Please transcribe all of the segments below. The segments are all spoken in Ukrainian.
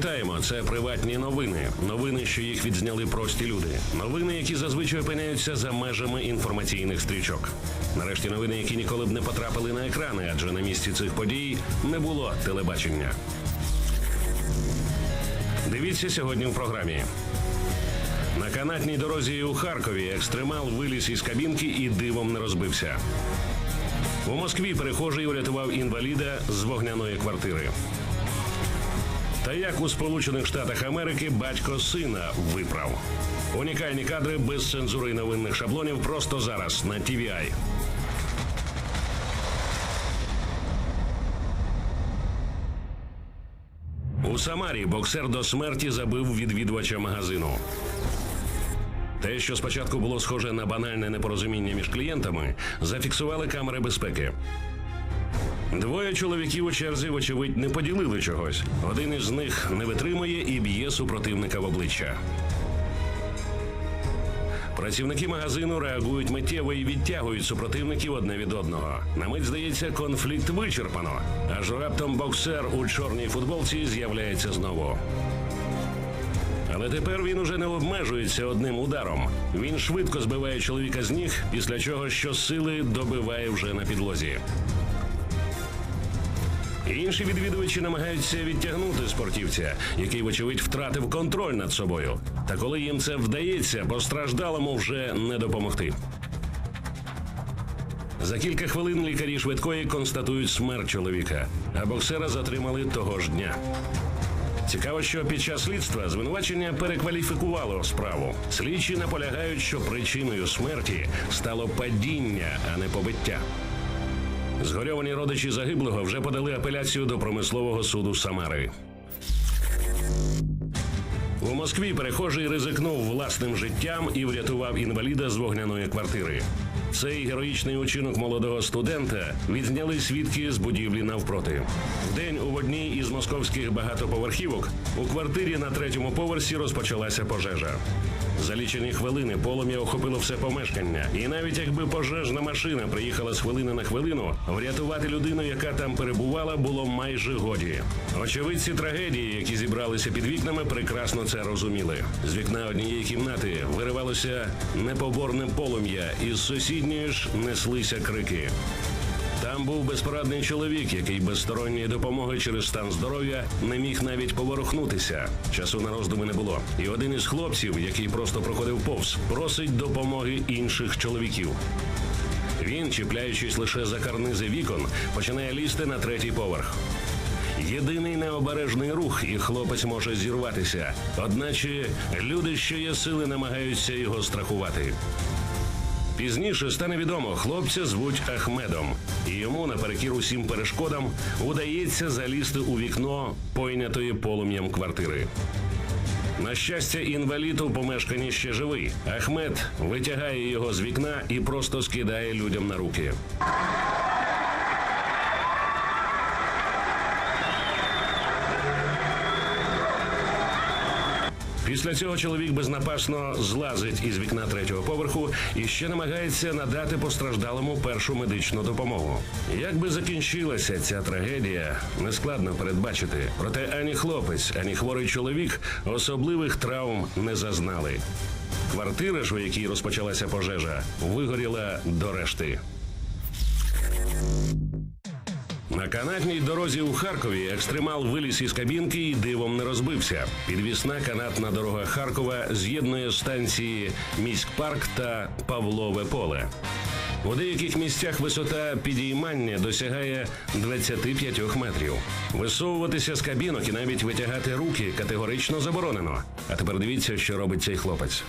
Вітаємо! Це приватні новини. Новини, що їх відзняли прості люди. Новини, які зазвичай опиняються за межами інформаційних стрічок. Нарешті новини, які ніколи б не потрапили на екрани, адже на місці цих подій не було телебачення. Дивіться сьогодні в програмі. На канатній дорозі у Харкові екстремал виліз із кабінки і дивом не розбився. У Москві перехожий урятував інваліда з вогняної квартири. Та як у Сполучених Штатах Америки батько сина виправ. Унікальні кадри без цензури і новинних шаблонів просто зараз на TVI. У Самарі боксер до смерті забив відвідувача магазину. Те, що спочатку було схоже на банальне непорозуміння між клієнтами, зафіксували камери безпеки. Двоє чоловіків у черзі, вочевидь, не поділили чогось. Один із них не витримує і б'є супротивника в обличчя. Працівники магазину реагують миттєво і відтягують супротивників одне від одного. На мить здається, конфлікт вичерпано. Аж раптом боксер у чорній футболці з'являється знову. Але тепер він уже не обмежується одним ударом. Він швидко збиває чоловіка з ніг, після чого щосили добиває вже на підлозі. Інші відвідувачі намагаються відтягнути спортівця, який, вочевидь, втратив контроль над собою. Та коли їм це вдається, постраждалому вже не допомогти. За кілька хвилин лікарі швидкої констатують смерть чоловіка, а боксера затримали того ж дня. Цікаво, що під час слідства звинувачення перекваліфікувало справу. Слідчі наполягають, що причиною смерті стало падіння, а не побиття. Згорьовані родичі загиблого вже подали апеляцію до промислового суду Самари. У Москві перехожий ризикнув власним життям і врятував інваліда з вогняної квартири. Цей героїчний учинок молодого студента відзняли свідки з будівлі навпроти. Вдень у одній із московських багатоповерхівок у квартирі на третьому поверсі розпочалася пожежа. За лічені хвилини полум'я охопило все помешкання, і навіть якби пожежна машина приїхала з хвилини на хвилину, врятувати людину, яка там перебувала, було майже годі. Очевидці трагедії, які зібралися під вікнами, прекрасно це розуміли. З вікна однієї кімнати виривалося непоборне полум'я, і з сусідньої ж неслися крики. Там був безпорадний чоловік, який без сторонньої допомоги через стан здоров'я не міг навіть поворухнутися. Часу на роздуми не було. І один із хлопців, який просто проходив повз, просить допомоги інших чоловіків. Він, чіпляючись лише за карнизи вікон, починає лізти на третій поверх. Єдиний необережний рух, і хлопець може зірватися. Одначе люди, що є сили, намагаються його страхувати. Пізніше стане відомо, хлопця звуть Ахмедом, і йому наперекір усім перешкодам удається залізти у вікно пойнятої полум'ям квартири. На щастя, інвалід у помешканні ще живий. Ахмед витягає його з вікна і просто скидає людям на руки. Після цього чоловік безнапасно злазить із вікна третього поверху і ще намагається надати постраждалому першу медичну допомогу. Як би закінчилася ця трагедія, нескладно передбачити. Проте ані хлопець, ані хворий чоловік особливих травм не зазнали. Квартира ж, у якій розпочалася пожежа, вигоріла до решти. Канатній дорозі у Харкові екстремал виліз із кабінки і дивом не розбився. Підвісна канатна дорога Харкова з'єднує станції Міськ парк та Павлове поле. У деяких місцях висота підіймання досягає 25 метрів. Висовуватися з кабінок і навіть витягати руки категорично заборонено. А тепер дивіться, що робить цей хлопець.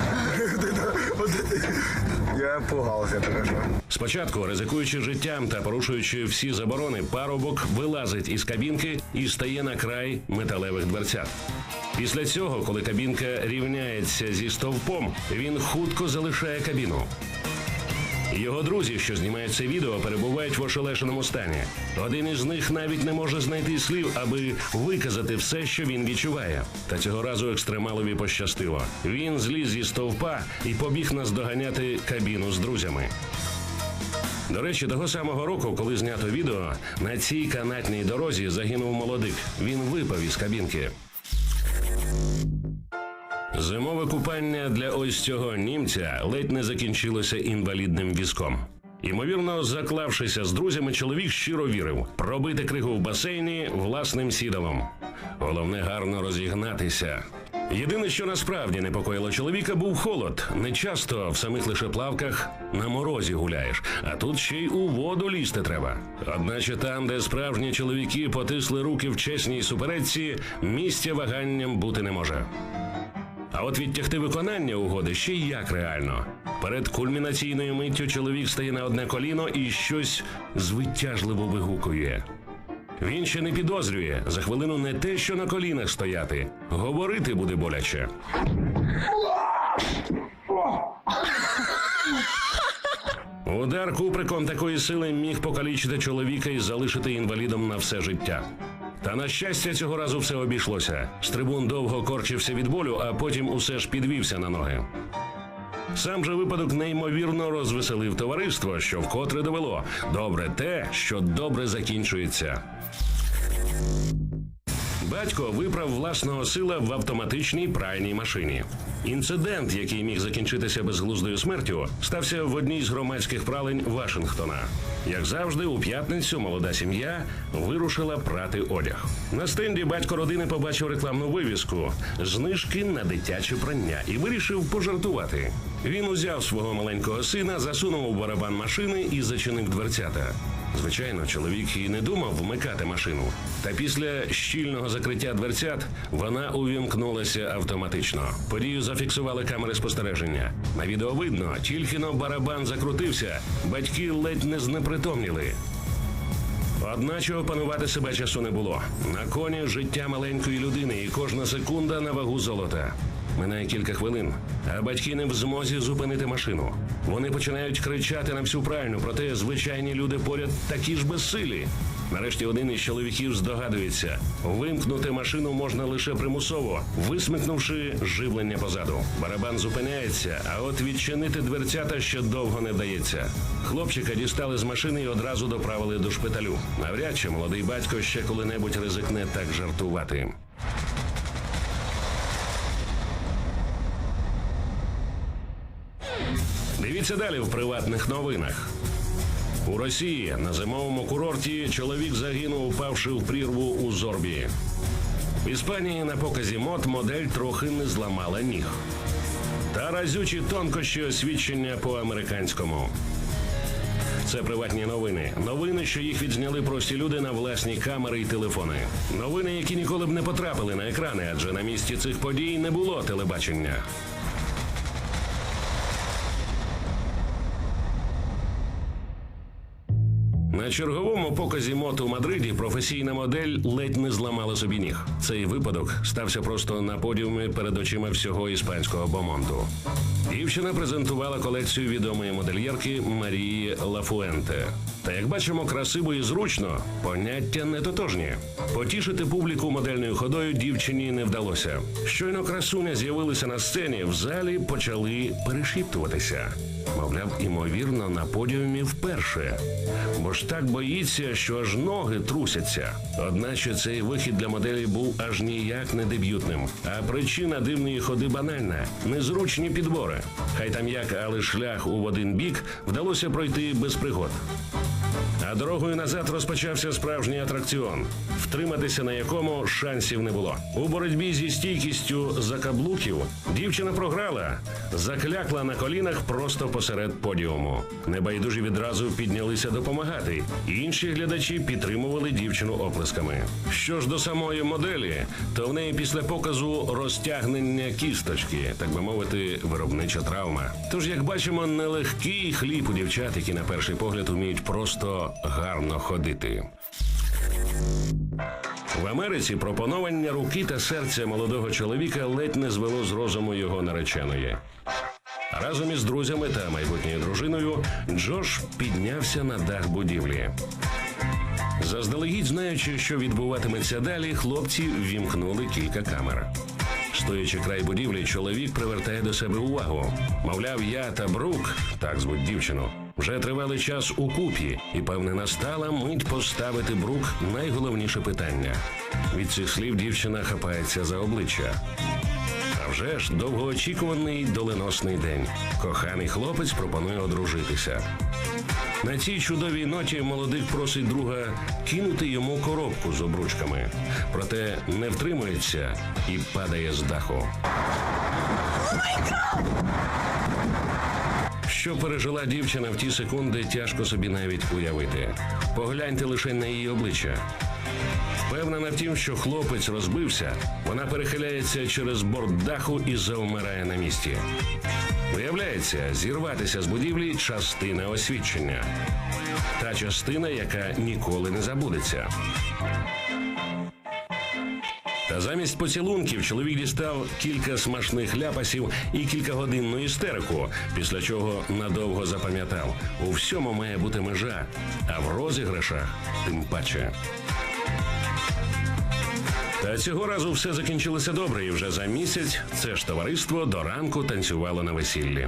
Я пугался только. Спочатку, ризикуючи життям та порушуючи всі заборони, парубок вилазить із кабінки і стає на край металевих дверцят. Після цього, коли кабінка рівняється зі стовпом, він хутко залишає кабіну. Його друзі, що знімають це відео, перебувають в ошелешеному стані. Один із них навіть не може знайти слів, аби виказати все, що він відчуває. Та цього разу екстремалові пощастило. Він зліз зі стовпа і побіг наздоганяти кабіну з друзями. До речі, того самого року, коли знято відео, на цій канатній дорозі загинув молодик. Він випав із кабінки. Зимове купання для ось цього німця ледь не закінчилося інвалідним візком. Ймовірно, заклавшися з друзями, чоловік щиро вірив пробити кригу в басейні власним сідалом. Головне гарно розігнатися. Єдине, що насправді непокоїло чоловіка, був холод. Не часто в самих лише плавках на морозі гуляєш, а тут ще й у воду лізти треба. Одначе там, де справжні чоловіки потисли руки в чесній суперечці, місця ваганням бути не може. А от відтягти виконання угоди ще й як реально. Перед кульмінаційною миттю чоловік стає на одне коліно і щось звитяжливо вигукує. Він ще не підозрює за хвилину не те, що на колінах стояти, говорити буде боляче. Удар куприком такої сили міг покалічити чоловіка і залишити інвалідом на все життя. Та на щастя, цього разу все обійшлося. Стрибун довго корчився від болю, а потім усе ж підвівся на ноги. Сам же випадок неймовірно розвеселив товариство, що вкотре довело добре те, що добре закінчується. Батько виправ власного сила в автоматичній пральній машині. Інцидент, який міг закінчитися безглуздою смертю, стався в одній з громадських пралень Вашингтона. Як завжди, у п'ятницю молода сім'я вирушила прати одяг. На стенді батько родини побачив рекламну вивіску знижки на дитяче прання і вирішив пожартувати. Він узяв свого маленького сина, засунув у барабан машини і зачинив дверцята. Звичайно, чоловік і не думав вмикати машину. Та після щільного закриття дверцят вона увімкнулася автоматично. Подію зафіксували камери спостереження. На відео видно, тільки но барабан закрутився, батьки ледь не знепритомніли. Одначе опанувати себе часу не було. На коні життя маленької людини, і кожна секунда на вагу золота. Минає кілька хвилин, а батьки не в змозі зупинити машину. Вони починають кричати на всю пральню, проте звичайні люди поряд такі ж безсилі. Нарешті один із чоловіків здогадується, вимкнути машину можна лише примусово, висмикнувши живлення позаду. Барабан зупиняється, а от відчинити дверцята ще довго не вдається. Хлопчика дістали з машини і одразу доправили до шпиталю. Навряд чи молодий батько ще коли-небудь ризикне так жартувати. Дивіться далі в приватних новинах. У Росії на зимовому курорті чоловік загинув, упавши в прірву у Зорбі. В Іспанії на показі мод модель трохи не зламала ніг. Та разючі тонкощі освідчення по американському. Це приватні новини. Новини, що їх відзняли прості люди на власні камери і телефони. Новини, які ніколи б не потрапили на екрани, адже на місці цих подій не було телебачення. На черговому показі мод у Мадриді професійна модель ледь не зламала собі ніг. Цей випадок стався просто на подіумі перед очима всього іспанського бомонту. Дівчина презентувала колекцію відомої модельєрки Марії Лафуенте. Та як бачимо, красиво і зручно поняття не тотожні. Потішити публіку модельною ходою дівчині не вдалося. Щойно красуня з'явилася на сцені, в залі почали перешіптуватися. Мовляв, імовірно, на подіумі вперше. Бо ж так боїться, що аж ноги трусяться. Одначе цей вихід для моделі був аж ніяк не дебютним. А причина дивної ходи банальна незручні підбори. Хай там як, але шлях у один бік вдалося пройти без пригод. А дорогою назад розпочався справжній атракціон, втриматися на якому шансів не було. У боротьбі зі стійкістю закаблуків дівчина програла, заклякла на колінах просто посеред подіуму. Небайдужі відразу піднялися допомагати. Інші глядачі підтримували дівчину оплесками. Що ж до самої моделі, то в неї після показу розтягнення кісточки, так би мовити, виробнича травма. Тож, як бачимо, нелегкий хліб у дівчат, які на перший погляд вміють просто гарно ходити. В Америці пропонування руки та серця молодого чоловіка ледь не звело з розуму його нареченої. Разом із друзями та майбутньою дружиною Джош піднявся на дах будівлі. Заздалегідь знаючи, що відбуватиметься далі, хлопці ввімкнули кілька камер. Стоячи край будівлі, чоловік привертає до себе увагу. Мовляв, я та Брук, так звуть дівчину, вже тривалий час у купі, і певне настала мить поставити Брук найголовніше питання. Від цих слів дівчина хапається за обличчя. А вже ж довгоочікуваний доленосний день. Коханий хлопець пропонує одружитися. На цій чудовій ноті молодик просить друга кинути йому коробку з обручками, проте не втримується і падає з даху. Що пережила дівчина в ті секунди, тяжко собі навіть уявити. Погляньте лише на її обличчя. Впевнена в тім, що хлопець розбився, вона перехиляється через борт даху і завмирає на місці. Виявляється, зірватися з будівлі частина освідчення. Та частина, яка ніколи не забудеться. Та замість поцілунків чоловік дістав кілька смачних ляпасів і кількагодинну істерику, після чого надовго запам'ятав: у всьому має бути межа, а в розіграшах тим паче. Та цього разу все закінчилося добре, і вже за місяць це ж товариство до ранку танцювало на весіллі.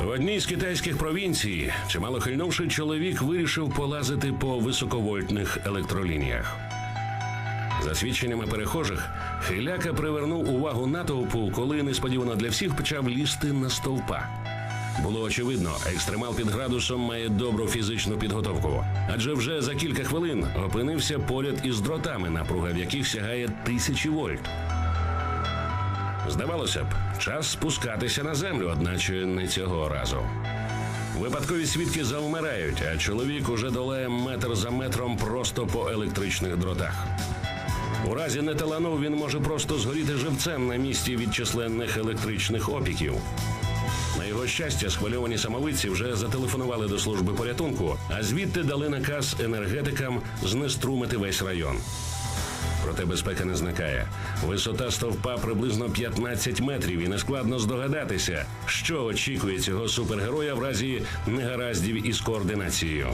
В одній з китайських провінцій, чимало хильнувши, чоловік вирішив полазити по високовольтних електролініях. За свідченнями перехожих, хиляка привернув увагу натовпу, коли несподівано для всіх почав лізти на стовпа. Було очевидно, екстремал під градусом має добру фізичну підготовку, адже вже за кілька хвилин опинився поряд із дротами, напруга в яких сягає тисячі вольт. Здавалося б, час спускатися на землю, одначе не цього разу. Випадкові свідки завмирають, а чоловік уже долає метр за метром просто по електричних дротах. У разі не таланув він може просто згоріти живцем на місці від численних електричних опіків. На його щастя, схвильовані самовидці вже зателефонували до служби порятунку, а звідти дали наказ енергетикам знеструмити весь район. Проте безпека не зникає. Висота стовпа приблизно 15 метрів, і нескладно здогадатися, що очікує цього супергероя в разі негараздів із координацією.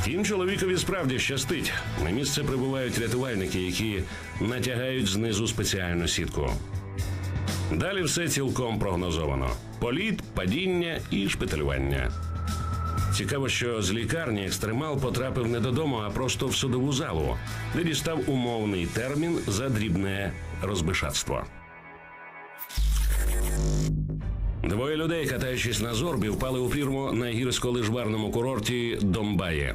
Втім, чоловікові справді щастить. На місце прибувають рятувальники, які натягають знизу спеціальну сітку. Далі все цілком прогнозовано: політ, падіння і шпиталювання. Цікаво, що з лікарні екстремал потрапив не додому, а просто в судову залу, де дістав умовний термін за дрібне розбишатство. Двоє людей, катаючись на зорбі, впали у прірву на гірсько-лижварному курорті Домбає.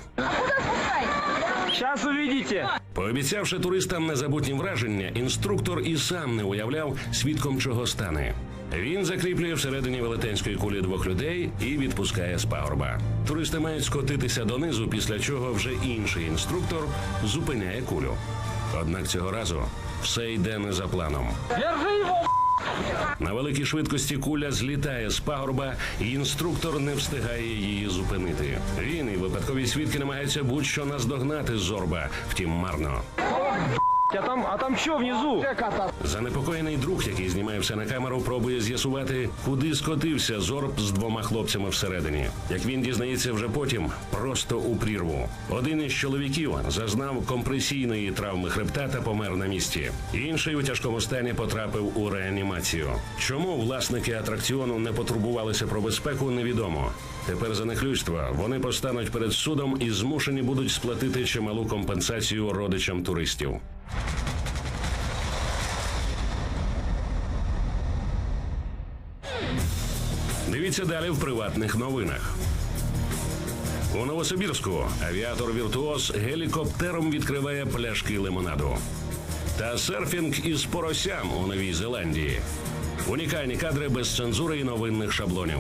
Сейчас увидите. Пообіцявши туристам незабутні враження, інструктор і сам не уявляв, свідком чого стане. Він закріплює всередині велетенської кулі двох людей і відпускає з пагорба. Туристи мають скотитися донизу, після чого вже інший інструктор зупиняє кулю. Однак цього разу все йде не за планом. На великій швидкості куля злітає з пагорба, і інструктор не встигає її зупинити. Він і випадкові свідки намагаються будь-що наздогнати зорба, втім марно. А там, а там что внизу? Занепокоєний друг, який знімає все на камеру, пробує з'ясувати, куди скотився зорб з двома хлопцями всередині. Як він дізнається вже потім, просто у прірву. Один із чоловіків зазнав компресійної травми хребта та помер на місці. Інший у тяжкому стані потрапив у реанімацію. Чому власники атракціону не потурбувалися про безпеку, невідомо. Тепер за нехлюйство вони постануть перед судом і змушені будуть сплатити чималу компенсацію родичам туристів. Дивіться далі в приватних новинах. У Новосибірську авіатор Віртуоз гелікоптером відкриває пляшки лимонаду. Та серфінг із поросям у Новій Зеландії. Унікальні кадри без цензури і новинних шаблонів.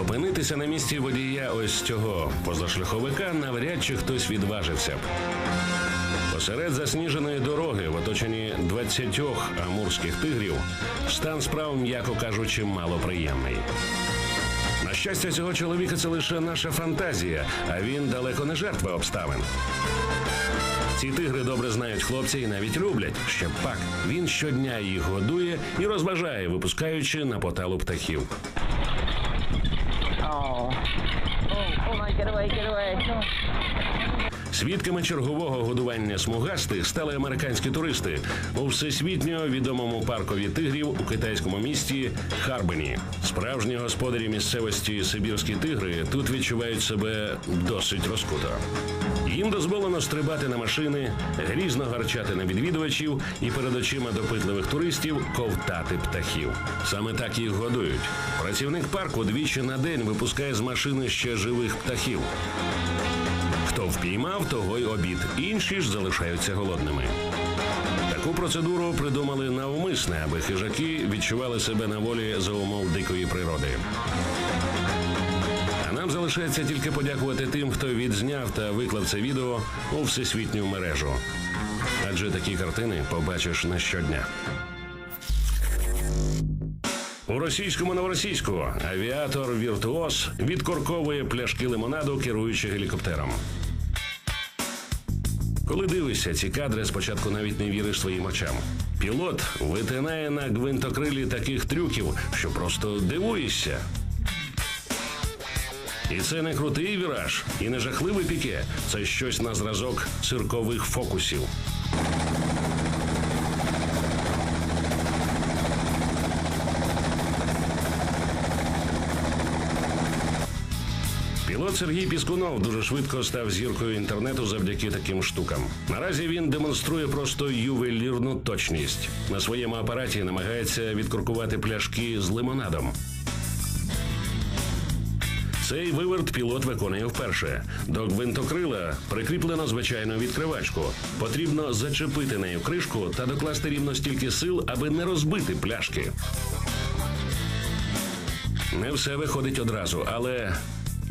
Опинитися на місці водія ось цього позашляховика навряд чи хтось відважився б. Посеред засніженої дороги, в оточенні 20 амурських тигрів, стан справ, м'яко кажучи, малоприємний. На щастя, цього чоловіка це лише наша фантазія, а він далеко не жертва обставин. Ці тигри добре знають хлопця і навіть люблять. Ще пак він щодня їх годує і розважає, випускаючи на поталу птахів. Oh. Oh, oh my, get away, get away. Свідками чергового годування смугастих стали американські туристи у всесвітньо відомому паркові тигрів у китайському місті Харбені. Справжні господарі місцевості Сибірські тигри тут відчувають себе досить розкуто. Їм дозволено стрибати на машини, грізно гарчати на відвідувачів і перед очима допитливих туристів ковтати птахів. Саме так їх годують. Працівник парку двічі на день випускає з машини ще живих птахів. Хто впіймав, того й обід. Інші ж залишаються голодними. Таку процедуру придумали навмисне, аби хижаки відчували себе на волі за умов дикої природи. А нам залишається тільки подякувати тим, хто відзняв та виклав це відео у всесвітню мережу. Адже такі картини побачиш не щодня. У російському новоросійську авіатор Віртуоз відкорковує пляшки лимонаду, керуючи гелікоптером. Коли дивишся ці кадри, спочатку навіть не віриш своїм очам. Пілот витинає на гвинтокрилі таких трюків, що просто дивуєшся. І це не крутий віраж, і не жахливе піке. Це щось на зразок циркових фокусів. Пілот Сергій Піскунов дуже швидко став зіркою інтернету завдяки таким штукам. Наразі він демонструє просто ювелірну точність. На своєму апараті намагається відкуркувати пляшки з лимонадом. Цей виверт пілот виконує вперше. До гвинтокрила прикріплено звичайну відкривачку. Потрібно зачепити нею кришку та докласти рівно стільки сил, аби не розбити пляшки. Не все виходить одразу, але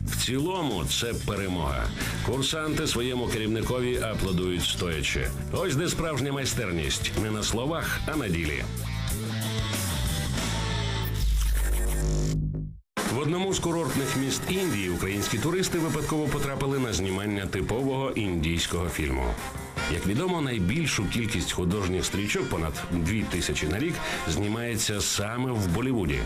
в цілому це перемога. Курсанти своєму керівникові аплодують стоячи. Ось де справжня майстерність не на словах, а на ділі. В одному з курортних міст Індії українські туристи випадково потрапили на знімання типового індійського фільму. Як відомо, найбільшу кількість художніх стрічок, понад дві тисячі на рік, знімається саме в Болівуді.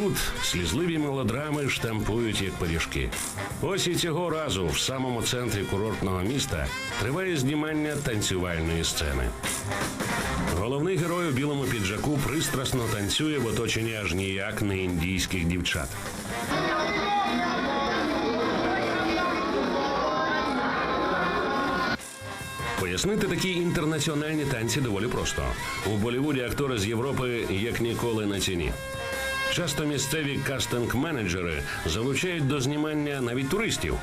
Тут слізливі мелодрами штампують як пиріжки. Ось і цього разу в самому центрі курортного міста триває знімання танцювальної сцени. Головний герой у білому піджаку пристрасно танцює в оточенні аж ніяк не індійських дівчат. Пояснити такі інтернаціональні танці доволі просто. У Болівуді актори з Європи як ніколи на ціні. Часто місцеві кастинг-менеджери залучають до знімання навіть туристів.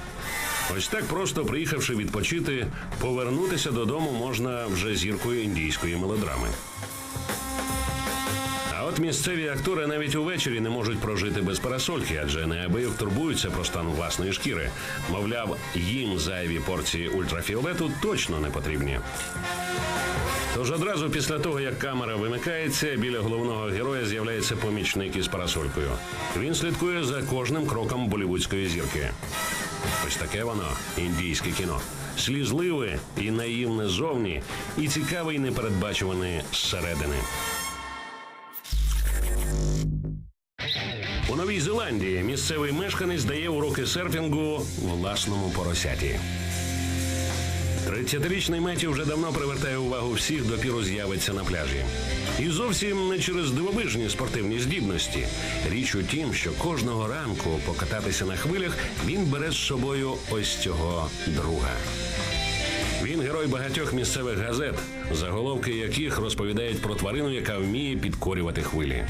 Ось так просто приїхавши відпочити, повернутися додому можна вже зіркою індійської мелодрами. А от місцеві актори навіть увечері не можуть прожити без парасольки, адже неабияк турбуються про стан власної шкіри. Мовляв, їм зайві порції ультрафіолету точно не потрібні. Тож одразу після того, як камера вимикається, біля головного героя з'являється помічник із парасолькою. Він слідкує за кожним кроком болівудської зірки. Ось таке воно індійське кіно. Слізливе і наївне зовні, і цікаве і непередбачуване зсередини. У Новій Зеландії місцевий мешканець дає уроки серфінгу власному поросяті. 30-річний Меті вже давно привертає увагу всіх, допіру з'явиться на пляжі. І зовсім не через дивовижні спортивні здібності. Річ у тім, що кожного ранку покататися на хвилях він бере з собою ось цього друга. Він герой багатьох місцевих газет, заголовки яких розповідають про тварину, яка вміє підкорювати хвилі.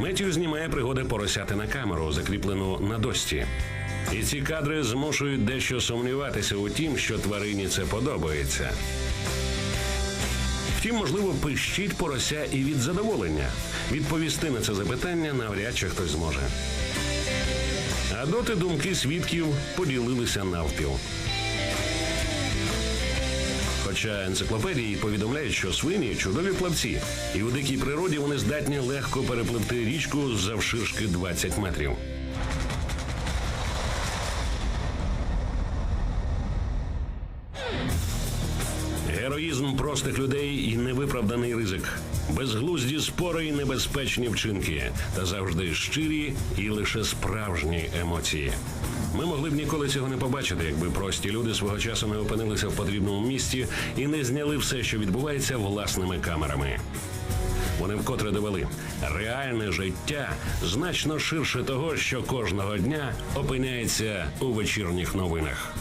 Меттю знімає пригоди поросяти на камеру, закріплену на дошці. І ці кадри змушують дещо сумніватися у тім, що тварині це подобається. Втім, можливо, пищить порося і від задоволення. Відповісти на це запитання навряд чи хтось зможе. А доти думки свідків поділилися навпіл. Хоча енциклопедії повідомляють, що свині чудові плавці, і у дикій природі вони здатні легко перепливти річку завширшки 20 метрів. Простих людей і невиправданий ризик. Безглузді спори і небезпечні вчинки, та завжди щирі і лише справжні емоції. Ми могли б ніколи цього не побачити, якби прості люди свого часу не опинилися в потрібному місці і не зняли все, що відбувається власними камерами. Вони вкотре довели, реальне життя значно ширше того, що кожного дня опиняється у вечірніх новинах.